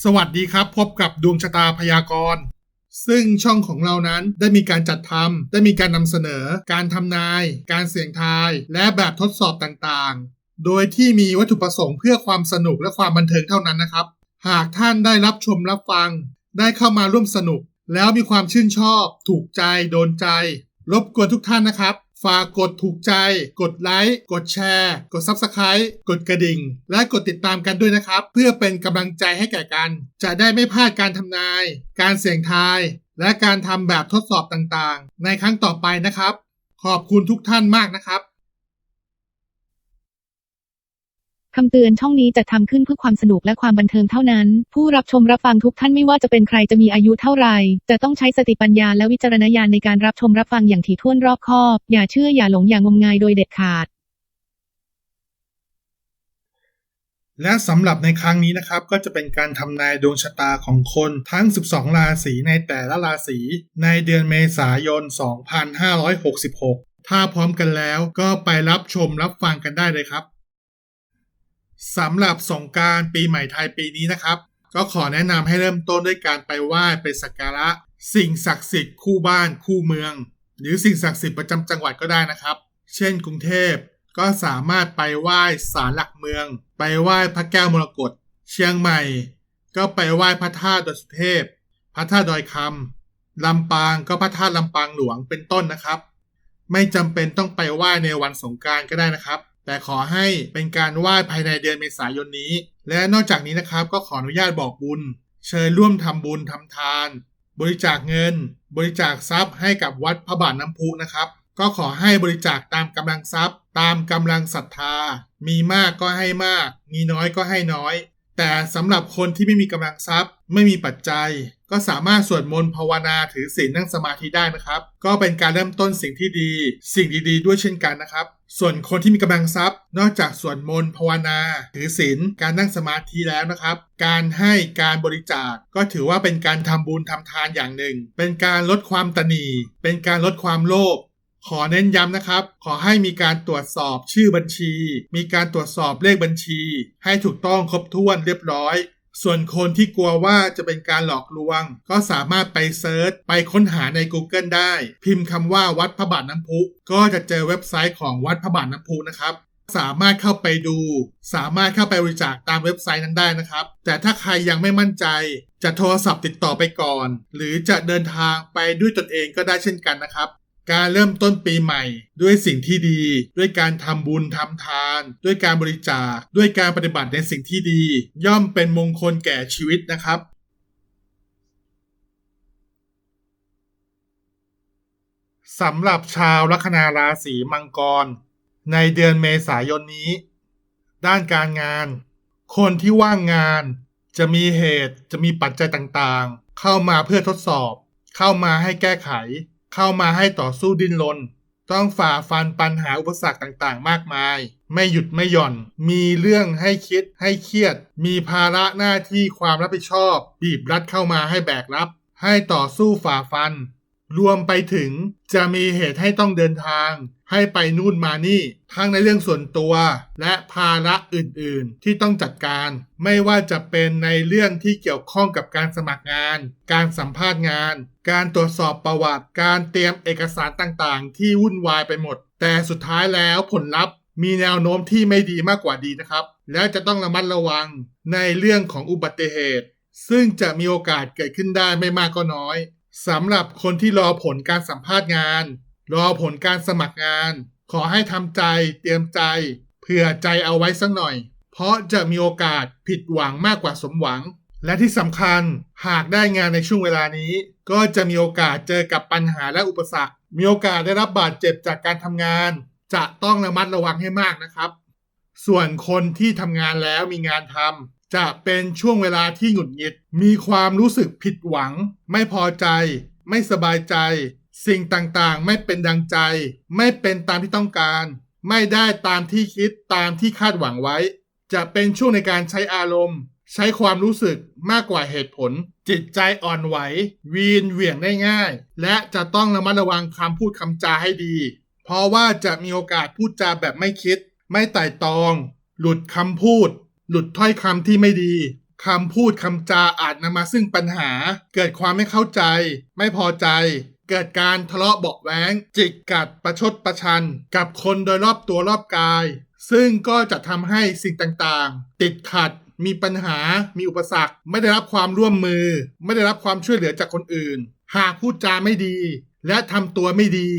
สวัสดีครับ พบกับดวงชะตาพยากรณ์ ซึ่งช่องของเรานั้นได้มีการจัดทำได้มีการนำเสนอ การทำนาย การเสี่ยงทาย และแบบทดสอบต่างๆ โดยที่มีวัตถุประสงค์เพื่อความสนุกและความบันเทิงเท่านั้นนะครับ หากท่านได้รับชมรับฟัง ได้เข้ามาร่วมสนุก แล้วมีความชื่นชอบ ถูกใจ โดนใจ รบกวนทุกท่านนะครับ ฝากกดถูกใจ กดไลค์ กดแชร์ กด Subscribe กดกระดิ่ง และกดติดตามกันด้วยนะครับ เพื่อเป็นกำลังใจให้แก่กัน จะได้ไม่พลาดการทำนาย การเสี่ยงทาย และการทำแบบทดสอบต่างๆ ในครั้งต่อไปนะครับ ขอบคุณทุกท่านมากนะครับ คำเตือนช่องนี้จะทำขึ้นเพื่อความสนุกและความบันเทิงเท่านั้น ผู้รับชมรับฟังทุกท่านไม่ว่าจะเป็นใครจะมีอายุเท่าไหร่ จะต้องใช้สติปัญญาและวิจารณญาณในการรับชมรับฟังอย่างถี่ถ้วนรอบคอบ อย่าเชื่ออย่าหลงอย่างมงายโดยเด็ดขาด และสำหรับในครั้งนี้นะครับ ก็จะเป็นการทำนายดวงชะตาของคนทั้ง 12 ราศีในแต่ละราศีในเดือนเมษายน 2566 ถ้าพร้อมกันแล้วก็ไปรับชมรับฟังกันได้เลยครับ สำหรับสงการปีใหม่ไทยปีนี้นะครับ ก็ขอแนะนำให้เริ่มต้นด้วยการไปไหว้ไปสักการะ สิ่งศักดิ์สิทธิ์คู่บ้านคู่เมือง หรือสิ่งศักดิ์สิทธิ์ประจำจังหวัดก็ได้นะครับ เช่น กรุงเทพก็สามารถไปไหว้ศาลหลักเมือง ไปไหว้พระแก้วมรกตเชียงใหม่ ก็ไปไหว้พระธาตุดอยสุเทพ พระธาตุดอยคำลำปางก็พระธาตุลำปางหลวงเป็นต้นนะครับ ไม่จำเป็นต้องไปไหว้ในวันสงการก็ได้นะครับ แต่ขอให้เป็นการไหว้ภายในเดือนเมษายนนี้ และนอกจากนี้นะครับก็ขออนุญาตบอกบุญ เชิญร่วมทำบุญทำทาน บริจาคเงิน บริจาคทรัพย์ให้กับวัดพระบาทน้ำพุนะครับ ก็ขอให้บริจาคตามกำลังทรัพย์ ตามกำลังศรัทธา มีมากก็ให้มาก มีน้อยก็ให้น้อย แต่สำหรับคนที่ไม่มีกำลังทรัพย์ ไม่มีปัจจัย ก็สามารถสวดมนต์ภาวนาถือศีลนั่งสมาธิได้นะครับ ก็เป็นการเริ่มต้นสิ่งที่ดี สิ่งดีๆ ด้วยเช่นกันนะครับ ส่วนคนที่มีกำลังทรัพย์ นอกจากส่วดมนภาวนา ถือศีลการนั่งสมาธิแล้วนะครับ การให้การบริจาคก็ถือว่าเป็นการทำบุญทำทานอย่างหนึ่ง เป็นการลดความตนีเป็นการลดความโลภขอเน้นย้ำนะครับ ขอให้มีการตรวจสอบชื่อบัญชี มีการตรวจสอบเลขบัญชี ให้ถูกต้องครบถ้วนเรียบร้อย ส่วนคนที่กลัวว่าจะเป็นการหลอกลวง ก็สามารถไปเซิร์ชไปค้นหาใน Google ได้ พิมพ์คำว่าวัดพระบาทน้ำพุ ก็จะเจอเว็บไซต์ของวัดพระบาทน้ำพุนะครับสามารถเข้าไปดู สามารถเข้าไปบริจาคตามเว็บไซต์นั้นได้นะครับ แต่ถ้าใครยังไม่มั่นใจ จะโทรศัพท์ติดต่อไปก่อน หรือจะเดินทางไปด้วยตนเองก็ได้เช่นกันนะครับ การเริ่มต้นปีใหม่ ด้วยสิ่งที่ดี ด้วยการทำบุญทำทาน ด้วยการบริจาค ด้วยการปฏิบัติในสิ่งที่ดี ย่อมเป็นมงคลแก่ชีวิตนะครับ สำหรับชาวลัคนาราศีมังกร ในเดือนเมษายนนี้ ด้านการงาน คนที่ว่างงาน จะมีเหตุจะมีปัจจัยต่างๆ เข้ามาเพื่อทดสอบ เข้ามาให้แก้ไข เข้ามาให้ต่อสู้ดิ้นรน ต้องฝ่าฟันปัญหาอุปสรรคต่างๆ มากมาย ไม่หยุดไม่หย่อน มีเรื่องให้คิดให้เครียด มีภาระหน้าที่ความรับผิดชอบ บีบรัดเข้ามาให้แบกรับ ให้ต่อสู้ฝ่าฟัน รวมไปถึงจะมีเหตุให้ต้องเดินทาง ให้ไปนู่นมานี่ ทั้งในเรื่องส่วนตัว และภาระอื่นๆ ที่ต้องจัดการ ไม่ว่าจะเป็นในเรื่องที่เกี่ยวข้องกับการสมัครงาน การสัมภาษณ์งาน การตรวจสอบประวัติ การเตรียมเอกสารต่างๆ ที่วุ่นวายไปหมด แต่สุดท้ายแล้วผลลัพธ์มีแนวโน้มที่ไม่ดีมากกว่าดีนะครับ และจะต้องระมัดระวังในเรื่องของอุบัติเหตุ ซึ่งจะมีโอกาสเกิดขึ้นได้ไม่มากก็น้อย สำหรับคนที่รอผลการสัมภาษณ์งาน รอผลการสมัครงาน ขอให้ทำใจเตรียมใจ เผื่อใจเอาไว้สักหน่อย เพราะจะมีโอกาสผิดหวังมากกว่าสมหวัง และที่สำคัญหากได้งานในช่วงเวลานี้ ก็จะมีโอกาสเจอกับปัญหาและอุปสรรค มีโอกาสได้รับบาดเจ็บจากการทำงาน จะต้องระมัดระวังให้มากนะครับ ส่วนคนที่ทำงานแล้วมีงานทำ จะเป็นช่วงเวลาที่หงุดหงิด มีความรู้สึกผิดหวัง ไม่พอใจ ไม่สบายใจ สิ่งต่างๆ ไม่เป็นดังใจ ไม่เป็นตามที่ต้องการ ไม่ได้ตามที่คิดตามที่คาดหวังไว้ จะเป็นช่วงในการใช้อารมณ์ ใช้ความรู้สึกมากกว่าเหตุผล จิตใจอ่อนไหว วีนเหวี่ยงได้ง่าย และจะต้องระมัดระวังคำพูดคำจาให้ดี เพราะว่าจะมีโอกาสพูดจาแบบไม่คิด ไม่ไต่ตอง หลุดคำพูด หลุดถ้อยคำที่ไม่ดีคำพูดคำจาอาจนำมาซึ่งปัญหา เกิดความไม่เข้าใจ ไม่พอใจ เกิดการทะเลาะเบาะแว้งจิกกัดประชดประชัน กับคนโดยรอบตัวรอบกาย ซึ่งก็จะทำให้สิ่งต่างๆ ติดขัดมีปัญหา มีอุปสรรค ไม่ได้รับความร่วมมือ ไม่ได้รับความช่วยเหลือจากคนอื่น หากพูดจาไม่ดี และทำตัวไม่ดี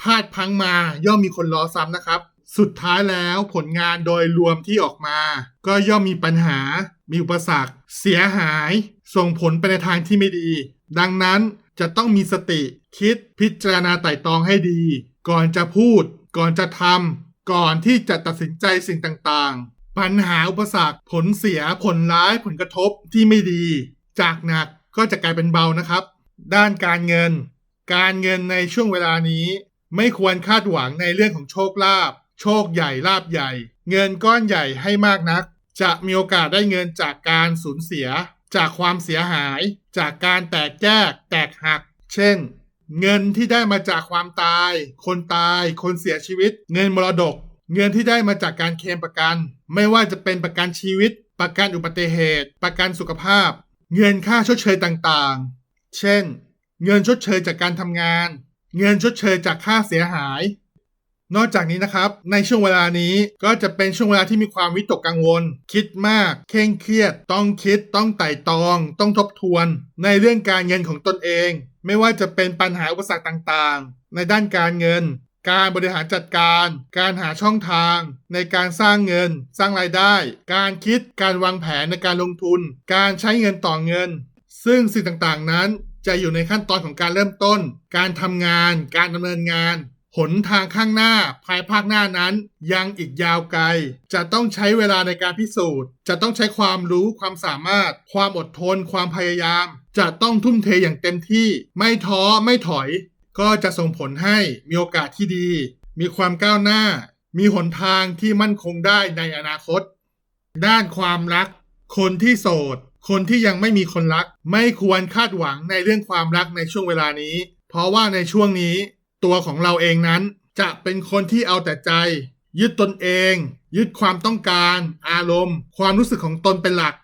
พลาดพังมาย่อมมีคนล้อซ้ำนะครับ สุดท้ายแล้วผลงานโดยรวมที่ออกมา ก็ย่อมมีปัญหา มีอุปสรรค เสียหาย ส่งผลไปในทางที่ไม่ดี ดังนั้นจะต้องมีสติ คิดพิจารณาไตร่ตรองให้ดี ก่อนจะพูด ก่อนจะทำก่อนที่จะตัดสินใจสิ่งต่างๆ ปัญหาอุปสรรค ผลเสียผลร้ายผลกระทบที่ไม่ดี จากหนักก็จะกลายเป็นเบานะครับ ด้านการเงิน การเงินในช่วงเวลานี้ ไม่ควรคาดหวังในเรื่องของโชคลาภ โชคใหญ่ลาภใหญ่ เงินก้อนใหญ่ให้มากนัก จะมีโอกาสได้เงินจากการสูญเสีย จากความเสียหาย จากการแตกแยก แตกหัก เช่น เงินที่ได้มาจากความตาย คนตาย คนเสียชีวิต เงินมรดก เงินที่ได้มาจากการเคลมประกัน ไม่ว่าจะเป็นประกันชีวิต ประกันอุบัติเหตุ ประกันสุขภาพ เงินค่าชดเชยต่างๆ เช่น เงินชดเชยจากการทำงาน เงินชดเชยจากค่าเสียหาย นอกจากนี้นะครับในช่วงเวลานี้ก็จะเป็นช่วงเวลาที่มีความวิตกกังวล คิดมาก เคร่งเครียด ต้องคิด ต้องไต่ตอง ต้องทบทวน ในเรื่องการเงินของตนเอง ไม่ว่าจะเป็นปัญหาอุปสรรคต่างๆ ในด้านการเงิน การบริหารจัดการ การหาช่องทาง ในการสร้างเงิน สร้างรายได้ การคิดการวางแผนในการลงทุน การใช้เงินต่อเงิน ซึ่งสิ่งต่างๆนั้นจะอยู่ในขั้นตอนของการเริ่มต้น การทำงาน การดำเนินงาน หนทางข้างหน้าภายภาคหน้านั้นยังอีกยาวไกล จะต้องใช้เวลาในการพิสูจน์ จะต้องใช้ความรู้ความสามารถ ความอดทน ความพยายาม จะต้องทุ่มเทอย่างเต็มที่ ไม่ท้อไม่ถอย ก็จะส่งผลให้มีโอกาสที่ดี มีความก้าวหน้า มีหนทางที่มั่นคงได้ในอนาคต ด้านความรัก คนที่โสด คนที่ยังไม่มีคนรัก ไม่ควรคาดหวังในเรื่องความรักในช่วงเวลานี้ เพราะว่าในช่วงนี้ ตัวของเราเองนั้น จะเป็นคนที่เอาแต่ใจ ยึดตนเอง ยึดความต้องการ อารมณ์ ความรู้สึกของตนเป็นหลัก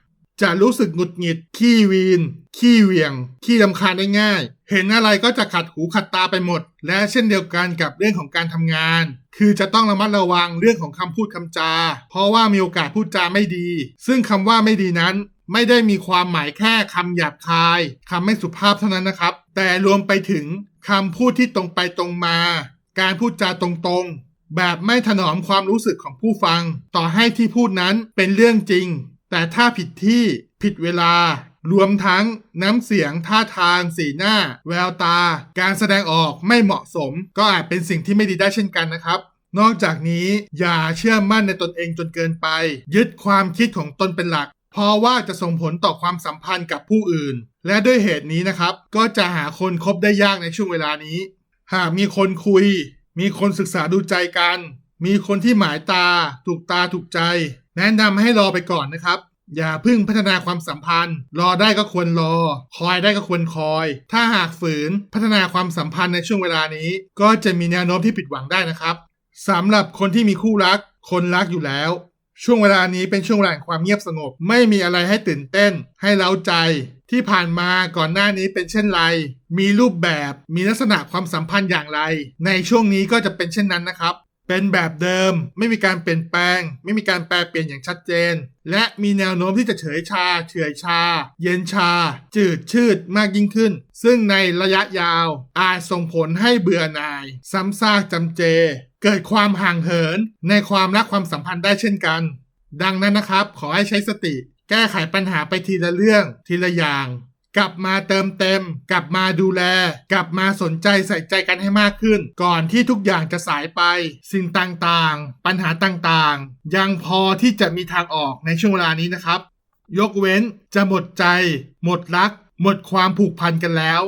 จะรู้สึกหงุดหงิด ขี้วีน ขี้เหวี่ยง ขี้ลำคาญได้ง่าย เห็นอะไรก็จะขัดหูขัดตาไปหมด และเช่นเดียวกันกับเรื่องของการทำงาน คือจะต้องระมัดระวังเรื่องของคำพูดคำจา เพราะว่ามีโอกาสพูดจาไม่ดี ซึ่งคำว่าไม่ดีนั้น ไม่ได้มีความหมายแค่คำหยาบคายคำไม่สุภาพเท่านั้นนะครับ แต่รวมไปถึงคำพูดที่ตรงไปตรงมา การพูดจาตรงๆ แบบไม่ถนอมความรู้สึกของผู้ฟัง ต่อให้ที่พูดนั้นเป็นเรื่องจริง แต่ถ้าผิดที่ผิดเวลารวมทั้งน้ำเสียงท่าทาง สีหน้า แววตา การแสดงออกไม่เหมาะสม ก็อาจเป็นสิ่งที่ไม่ดีได้เช่นกันนะครับ นอกจากนี้อย่าเชื่อมั่นในตนเองจนเกินไป ยึดความคิดของตนเป็นหลัก เพราะว่าจะส่งผลต่อความสัมพันธ์กับผู้อื่น และด้วยเหตุนี้นะครับ ก็จะหาคนคบได้ยากในช่วงเวลานี้ หากมีคนคุย มีคนศึกษาดูใจกัน มีคนที่หมายตา ถูกตาถูกใจ แนะนำให้รอไปก่อนนะครับ อย่าเพิ่งพัฒนาความสัมพันธ์ รอได้ก็ควรรอ คอยได้ก็ควรคอย ถ้าหากฝืนพัฒนาความสัมพันธ์ในช่วงเวลานี้ ก็จะมีแนวโน้มที่ผิดหวังได้นะครับสำหรับคนที่มีคู่รัก คนรักอยู่แล้ว ช่วงเวลานี้เป็นช่วงเวลาความเงียบสงบ ไม่มีอะไรให้ตื่นเต้น ให้เล้าใจ ที่ผ่านมาก่อนหน้านี้เป็นเช่นไร มีรูปแบบ มีลักษณะความสัมพันธ์อย่างไร ในช่วงนี้ก็จะเป็นเช่นนั้นนะครับ เป็นแบบเดิม ไม่มีการเปลี่ยนแปลง ไม่มีการแปลเปลี่ยนอย่างชัดเจน และมีแนวโน้มที่จะเฉยชา เฉื่อยชา เย็นชา จืดชืดมากยิ่งขึ้น ซึ่งในระยะยาว อาจส่งผลให้เบื่อหน่าย ซ้ำซากจำเจ เกิดความห่างเหิน ในความรักความสัมพันธ์ได้เช่นกัน ดังนั้นนะครับ ขอให้ใช้สติ แก้ไขปัญหาไปทีละเรื่อง ทีละอย่าง กลับมาเติมเต็ม กลับมาดูแล กลับมาสนใจใส่ใจกันให้มากขึ้น ก่อนที่ทุกอย่างจะสายไป สิ่งต่างๆ ปัญหาต่างๆ ยังพอที่จะมีทางออกในช่วงเวลานี้นะครับ ยกเว้นจะหมดใจ หมดรัก หมดความผูกพันกันแล้ว